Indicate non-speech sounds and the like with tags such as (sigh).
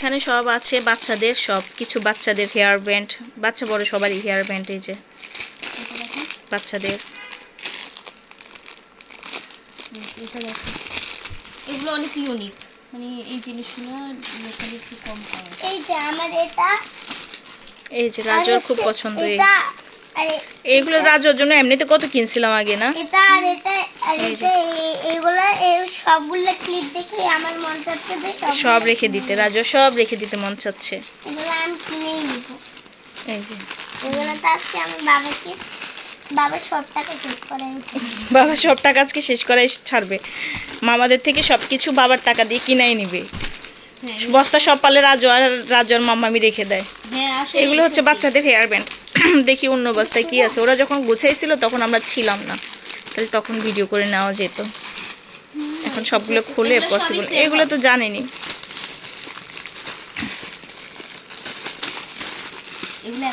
এখানে সব আছে বাচ্চাদের সব। কিছু বাচ্চাদের হেয়ার ব্যান্ড বাচ্চা বড় সবারই হেয়ার ব্যান্ড এই যে। বাচ্চাদের। হুম, এটা দেখো এগুলো অনেক ইউনিক মানে এই জিনিসগুলো লোকালি একটু কম পাওয়া এই যে আমার এটা। এই যে রাজুর খুব পছন্দ এই। এটা আর এ- এইগুলো রাজুর জন্য এমনিতে কত কিনছিলাম আগে না? এটা আর এটা আর এটা এই সবগুলো ক্লিপ দেখে আমার মন চাচ্ছে যে সব রেখে দিতে রাজু সব রেখে দিতে মন চাচ্ছে। এগুলো আমি কিনেই নিব। এই যে। এগুলো তো আজকে আমি বাবাকে বাবা সব টাকা শেষ করাই (laughs) বাবা সব টাকা আজকে শেষ করাই ছাড়বে। মামাদের থেকে সব কিছু বাবার টাকা দিয়ে কিনাই নিবে। হ্যাঁ। বস্তা সব পালে রাজু আর রাজু আর মাম্মামি রেখে দেয়। হ্যাঁ এগুলো হচ্ছে বাচ্চাদের হেয়ার ব্যান্ড (clears throat) দেখি অন্য বস্তায় কি আছে। ওরা যখন গুছাইছিল তখন আমরা ছিলাম না। তাহলে তখন ভিডিও করে নেওয়া যেত। এখন সবগুলো খুলে পসিবল এগুলো। তো জানেনি। এগুলো